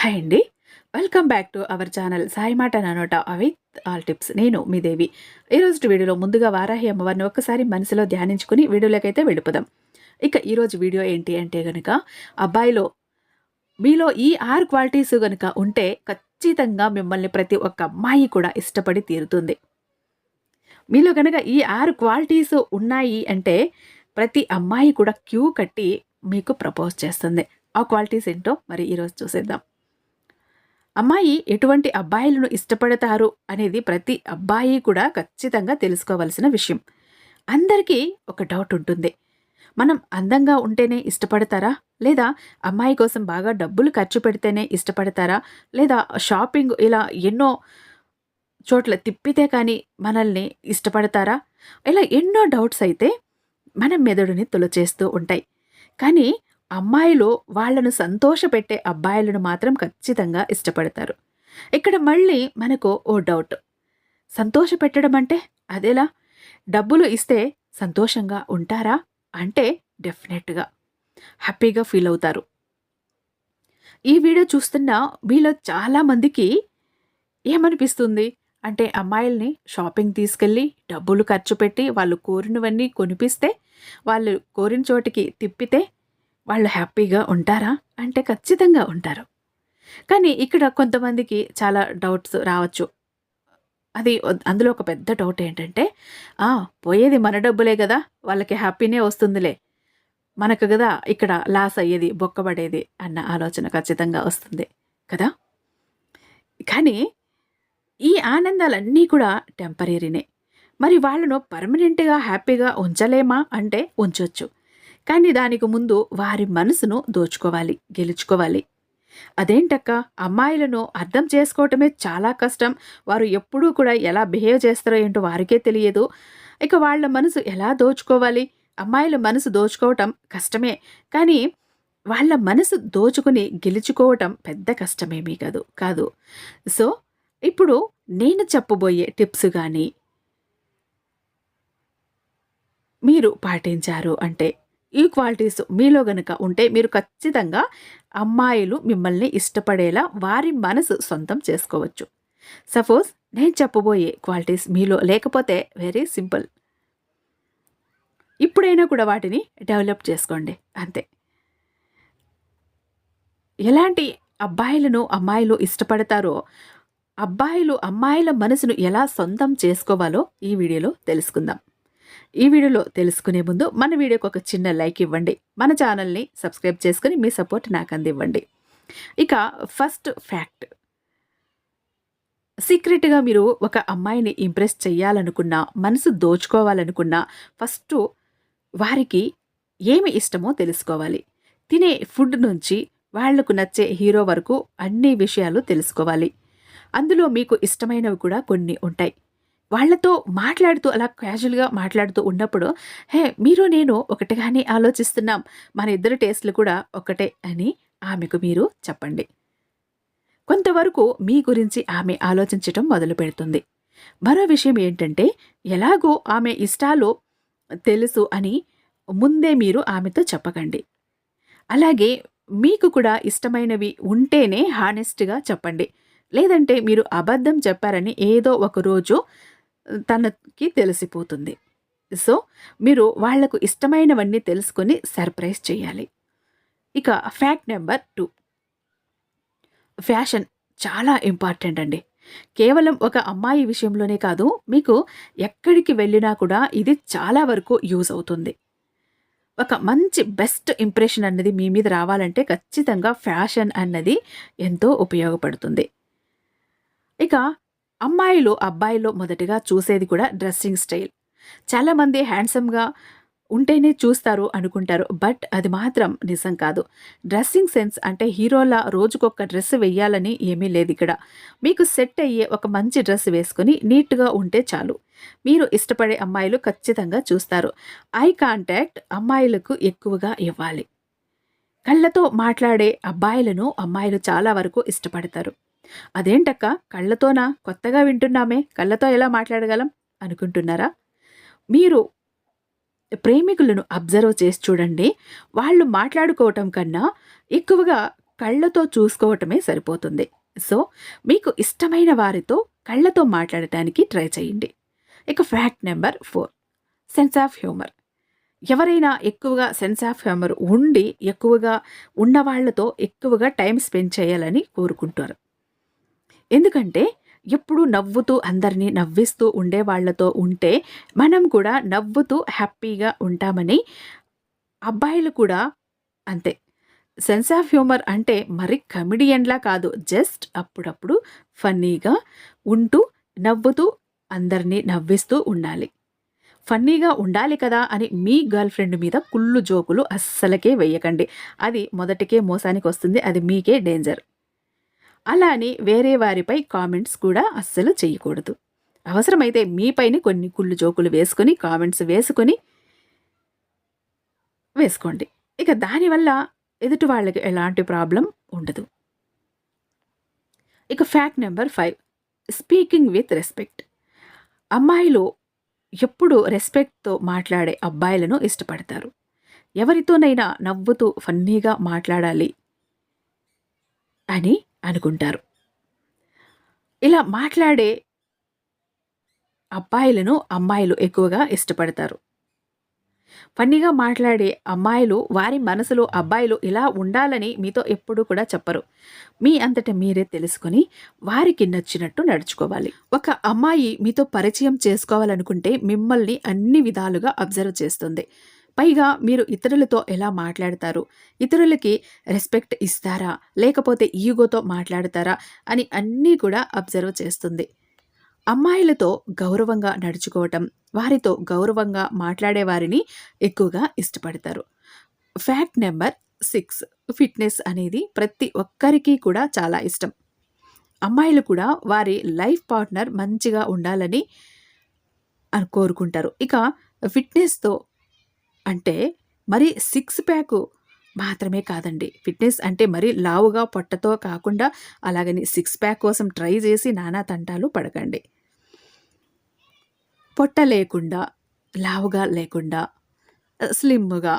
Hi అండి. Welcome back to our channel Sai మాట నానోట విత్ ఆల్ టిప్స్ నేను మీ దేవి. ఈరోజు వీడియోలో ముందుగా వారాహి అమ్మవారిని ఒక్కసారి మనసులో ధ్యానించుకుని వీడియోలోకైతే వెళ్ళిపోదాం. ఇక ఈరోజు వీడియో ఏంటి అంటే గనుక అబ్బాయిలో మీలో ఈ ఆర్ క్వాలిటీస్ గనుక ఉంటే ఖచ్చితంగా మిమ్మల్ని ప్రతి ఒక్క అమ్మాయి కూడా ఇష్టపడి తీరుతుంది. మీలో కనుక ఈ ఆరు క్వాలిటీస్ ఉన్నాయి అంటే ప్రతి అమ్మాయి కూడా క్యూ కట్టి మీకు ప్రపోజ్ చేస్తుంది. ఆ క్వాలిటీస్ ఏంటో మరి ఈరోజు చూసేద్దాం. అమ్మాయి ఎటువంటి అబ్బాయిలను ఇష్టపడతారు అనేది ప్రతి అబ్బాయి కూడా ఖచ్చితంగా తెలుసుకోవాల్సిన విషయం. అందరికీ ఒక డౌట్ ఉంటుంది. మనం అందంగా ఉంటేనే ఇష్టపడతారా? లేదా అమ్మాయి కోసం బాగా డబ్బులు ఖర్చు పెడితేనే ఇష్టపడతారా? లేదా షాపింగ్ ఇలా ఎన్నో చోట్ల తిప్పితే కానీ మనల్ని ఇష్టపడతారా? ఇలా ఎన్నో డౌట్స్ అయితే మన మెదడుని తొలచేస్తూ ఉంటాయి. కానీ అమ్మాయిలు వాళ్ళను సంతోషపెట్టే అబ్బాయిలను మాత్రం ఖచ్చితంగా ఇష్టపడతారు. ఇక్కడ మళ్ళీ మనకు ఓ డౌట్. సంతోషపెట్టడం అంటే అదేలా? డబ్బులు ఇస్తే సంతోషంగా ఉంటారా? అంటే డెఫినెట్గా హ్యాపీగా ఫీల్ అవుతారు. ఈ వీడియో చూస్తున్న మీలో చాలామందికి ఏమనిపిస్తుంది? అంటే అమ్మాయిల్ని షాపింగ్ తీసుకెళ్ళి డబ్బులు ఖర్చు పెట్టి వాళ్ళు కోరినవన్నీ కొనిపిస్తే వాళ్ళు కోరిన చోటికి తిప్పితే వాళ్ళు హ్యాపీగా ఉంటారా? అంటే ఖచ్చితంగా ఉంటారు. కానీ ఇక్కడ కొంతమందికి చాలా డౌట్స్ రావచ్చు. అది అందులో ఒక పెద్ద డౌట్ ఏంటంటే పోయేది మన డబ్బులే కదా వాళ్ళకి హ్యాపీనే వస్తుందిలే. మనకు కదా ఇక్కడ లాస్ అయ్యేది బొక్కబడేది అన్న ఆలోచన ఖచ్చితంగా వస్తుంది కదా? కానీ ఈ ఆనందాలన్నీ కూడా టెంపరీనే. మరి వాళ్ళను పర్మనెంట్గా హ్యాపీగా ఉంచలేమా? అంటే ఉంచొచ్చు. కానీ దానికి ముందు వారి మనసును దోచుకోవాలి గెలుచుకోవాలి. అదేంటక్క? అమ్మాయిలను అర్థం చేసుకోవటమే చాలా కష్టం. వారు ఎప్పుడూ కూడా ఎలా బిహేవ్ చేస్తారో ఏంటో వారికే తెలియదు. ఇక వాళ్ళ మనసు ఎలా దోచుకోవాలి? అమ్మాయిల మనసు దోచుకోవటం కష్టమే. కానీ వాళ్ళ మనసు దోచుకుని గెలుచుకోవటం పెద్ద కష్టమేమీ కాదు కాదు. సో ఇప్పుడు నేను చెప్పబోయే టిప్స్ కానీ మీరు పాటించారు అంటే ఈ క్వాలిటీస్ మీలో గనుక ఉంటే మీరు ఖచ్చితంగా అమ్మాయిలు మిమ్మల్ని ఇష్టపడేలా వారి మనసు సొంతం చేసుకోవచ్చు. సపోజ్ నేను చెప్పబోయే క్వాలిటీస్ మీలో లేకపోతే వెరీ సింపుల్. ఇప్పుడైనా కూడా వాటిని డెవలప్ చేసుకోండి అంతే. ఎలాంటి అబ్బాయిలను అమ్మాయిలు ఇష్టపడతారో అబ్బాయిలు అమ్మాయిల మనసును ఎలా సొంతం చేసుకోవాలో ఈ వీడియోలో తెలుసుకుందాం. ఈ వీడియోలో తెలుసుకునే ముందు మన వీడియోకి ఒక చిన్న లైక్ ఇవ్వండి. మన ఛానల్ని సబ్స్క్రైబ్ చేసుకుని మీ సపోర్ట్ నాకు అందివ్వండి. ఇక ఫస్ట్ ఫ్యాక్ట్. సీక్రెట్గా మీరు ఒక అమ్మాయిని ఇంప్రెస్ చేయాలనుకున్నా మనసు దోచుకోవాలనుకున్నా ఫస్ట్ వారికి ఏమి ఇష్టమో తెలుసుకోవాలి. తినే ఫుడ్ నుంచి వాళ్ళకు నచ్చే హీరో వరకు అన్ని విషయాలు తెలుసుకోవాలి. అందులో మీకు ఇష్టమైనవి కూడా కొన్ని ఉంటాయి. వాళ్ళతో మాట్లాడుతూ అలా క్యాజువల్గా మాట్లాడుతూ ఉన్నప్పుడు హే మీరు నేను ఒకటిగానే ఆలోచిస్తున్నాం. మన ఇద్దరు టేస్ట్లు కూడా ఒకటే అని ఆమెకు మీరు చెప్పండి. కొంతవరకు మీ గురించి ఆమె ఆలోచించటం మొదలు పెడుతుంది. మరో విషయం ఏంటంటే ఎలాగో ఆమె ఇష్టాలు తెలుసు అని ముందే మీరు ఆమెతో చెప్పకండి. అలాగే మీకు కూడా ఇష్టమైనవి ఉంటేనే హానెస్ట్గా చెప్పండి. లేదంటే మీరు అబద్ధం చెప్పారని ఏదో ఒక రోజు తనకి తెలిసిపోతుంది. సో మీరు వాళ్ళకు ఇష్టమైనవన్నీ తెలుసుకొని సర్ప్రైజ్ చేయాలి. ఇక ఫ్యాక్ట్ నెంబర్ టూ. ఫ్యాషన్ చాలా ఇంపార్టెంట్ అండి. కేవలం ఒక అమ్మాయి విషయంలోనే కాదు మీకు ఎక్కడికి వెళ్ళినా కూడా ఇది చాలా వరకు యూజ్ అవుతుంది. ఒక మంచి బెస్ట్ ఇంప్రెషన్ అన్నది మీ మీద రావాలంటే ఖచ్చితంగా ఫ్యాషన్ అన్నది ఎంతో ఉపయోగపడుతుంది. ఇక అమ్మాయిలు అబ్బాయిలో మొదటిగా చూసేది కూడా డ్రెస్సింగ్ స్టైల్. చాలామంది హ్యాండ్సమ్గా ఉంటేనే చూస్తారు అనుకుంటారు బట్ అది మాత్రం నిజం కాదు. డ్రెస్సింగ్ సెన్స్ అంటే హీరోలా రోజుకొక డ్రెస్ వెయ్యాలని ఏమీ లేదు ఇక్కడ. మీకు సెట్ అయ్యే ఒక మంచి డ్రెస్ వేసుకుని నీట్గా ఉంటే చాలు. మీరు ఇష్టపడే అమ్మాయిలు ఖచ్చితంగా చూస్తారు. ఐ కాంటాక్ట్ అమ్మాయిలకు ఎక్కువగా ఇవ్వాలి. కళ్ళతో మాట్లాడే అబ్బాయిలను అమ్మాయిలు చాలా వరకు ఇష్టపడతారు. అదేంటక్క? కళ్ళతోనా? కొత్తగా వింటున్నామే. కళ్ళతో ఎలా మాట్లాడగలం? అనుకుంటున్నారా? మీరు ప్రేమికులను అబ్జర్వ్ చేసి చూడండి. వాళ్ళు మాట్లాడుకోవటం కన్నా ఎక్కువగా కళ్ళతో చూసుకోవటమే సరిపోతుంది. సో మీకు ఇష్టమైన వారితో కళ్ళతో మాట్లాడటానికి ట్రై చేయండి. ఇక fact number four. Sense of humour. ఎవరైనా ఎక్కువగా సెన్స్ ఆఫ్ హ్యూమర్ ఉండి ఎక్కువగా ఉన్నవాళ్ళతో ఎక్కువగా టైం స్పెండ్ చేయాలని కోరుకుంటారు. ఎందుకంటే ఎప్పుడు నవ్వుతూ అందరినీ నవ్విస్తూ ఉండే వాళ్ళతో ఉంటే మనం కూడా నవ్వుతూ హ్యాపీగా ఉంటామని అబ్బాయిలు కూడా అంతే. సెన్స్ ఆఫ్ హ్యూమర్ అంటే మరి కమిడియన్లా కాదు జస్ట్ అప్పుడప్పుడు ఫన్నీగా ఉంటూ నవ్వుతూ అందరినీ నవ్విస్తూ ఉండాలి. ఫన్నీగా ఉండాలి కదా అని మీ గర్ల్ ఫ్రెండ్ మీద కుళ్ళు జోకులు అస్సలకే వేయకండి. అది మొదటికే మోసానికి వస్తుంది అది మీకే డేంజర్. అలానే వేరే వారిపై కామెంట్స్ కూడా అస్సలు చేయకూడదు. అవసరమైతే మీపైన కొన్ని కుళ్ళు జోకులు వేసుకొని కామెంట్స్ వేసుకొని వేసుకోండి. ఇక దానివల్ల ఎదుటి వాళ్ళకి ఎలాంటి ప్రాబ్లం ఉండదు. ఇక fact number five speaking with respect. అమ్మాయిలు ఎప్పుడు రెస్పెక్ట్తో మాట్లాడే అబ్బాయిలను ఇష్టపడతారు. ఎవరితోనైనా నవ్వుతూ ఫన్నీగా మాట్లాడాలి అని అనుకుంటారు. ఇలా మాట్లాడే అబ్బాయిలను అమ్మాయిలు ఎక్కువగా ఇష్టపడతారు. ఫన్నీగా మాట్లాడే అమ్మాయిలు వారి మనసులో అబ్బాయిలు ఇలా ఉండాలని మీతో ఎప్పుడూ కూడా చెప్పరు. మీ అంతట మీరే తెలుసుకొని వారికి నచ్చినట్టు నడుచుకోవాలి. ఒక అమ్మాయి మీతో పరిచయం చేసుకోవాలనుకుంటే మిమ్మల్ని అన్ని విధాలుగా అబ్జర్వ్ చేస్తుంది. పైగా మీరు ఇతరులతో ఎలా మాట్లాడతారు? ఇతరులకి రెస్పెక్ట్ ఇస్తారా? లేకపోతే ఈగోతో మాట్లాడతారా? అని అన్నీ కూడా అబ్జర్వ్ చేస్తుంది. అమ్మాయిలతో గౌరవంగా నడుచుకోవటం వారితో గౌరవంగా మాట్లాడే వారిని ఎక్కువగా ఇష్టపడతారు. ఫ్యాక్ట్ నెంబర్ సిక్స్ ఫిట్నెస్ అనేది ప్రతి ఒక్కరికి కూడా చాలా ఇష్టం. అమ్మాయిలు కూడా వారి లైఫ్ పార్ట్నర్ మంచిగా ఉండాలని అని కోరుకుంటారు. ఇక ఫిట్నెస్తో అంటే మరి సిక్స్ ప్యాక్ మాత్రమే కాదండి. ఫిట్నెస్ అంటే మరి లావుగా పొట్టతో కాకుండా అలాగని సిక్స్ ప్యాక్ కోసం ట్రై చేసి నానా తంటాలు పడకండి. పొట్ట లేకుండా లావుగా లేకుండా స్లిమ్గా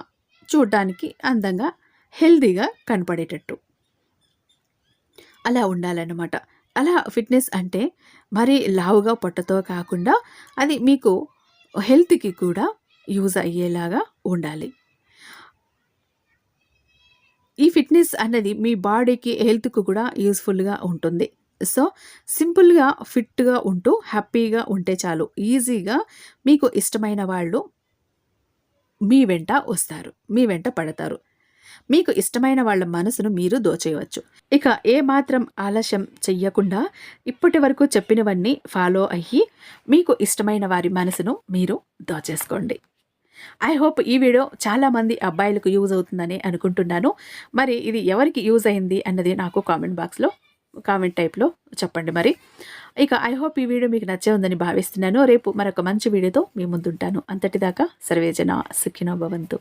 చూడటానికి అందంగా హెల్దీగా కనపడేటట్టు. అలా ఉండాలన్నమాట. అలా ఫిట్నెస్ అంటే మరి లావుగా పొట్టతో కాకుండా అది మీకు హెల్త్కి కూడా యూజ్ అయ్యేలాగా ఉండాలి. ఈ ఫిట్నెస్ అన్నది మీ బాడీకి హెల్త్కు కూడా యూస్ఫుల్గా ఉంటుంది. సో సింపుల్గా ఫిట్గా ఉంటూ హ్యాపీగా ఉంటే చాలు. ఈజీగా మీకు ఇష్టమైన వాళ్ళు మీ వెంట వస్తారు. మీ వెంట పడతారు. మీకు ఇష్టమైన వాళ్ళ మనసును మీరు దోచేయవచ్చు. ఇక ఏ మాత్రం ఆలస్యం చెయ్యకుండా ఇప్పటి వరకు చెప్పినవన్నీ ఫాలో అయ్యి మీకు ఇష్టమైన వారి మనసును మీరు దోచేసుకోండి. ఐ హోప్ ఈ వీడియో చాలామంది అబ్బాయిలకు యూజ్ అవుతుందని అనుకుంటున్నాను. మరి ఇది ఎవరికి యూజ్ అయింది అన్నది నాకు కామెంట్ బాక్స్లో కామెంట్ టైప్లో చెప్పండి మరి. ఇక ఐ హోప్ ఈ వీడియో మీకు నచ్చే ఉందని భావిస్తున్నాను. రేపు మరొక మంచి వీడియోతో మీ ముందుంటాను. అంతటిదాకా సర్వేజన సుఖినో భవంతు.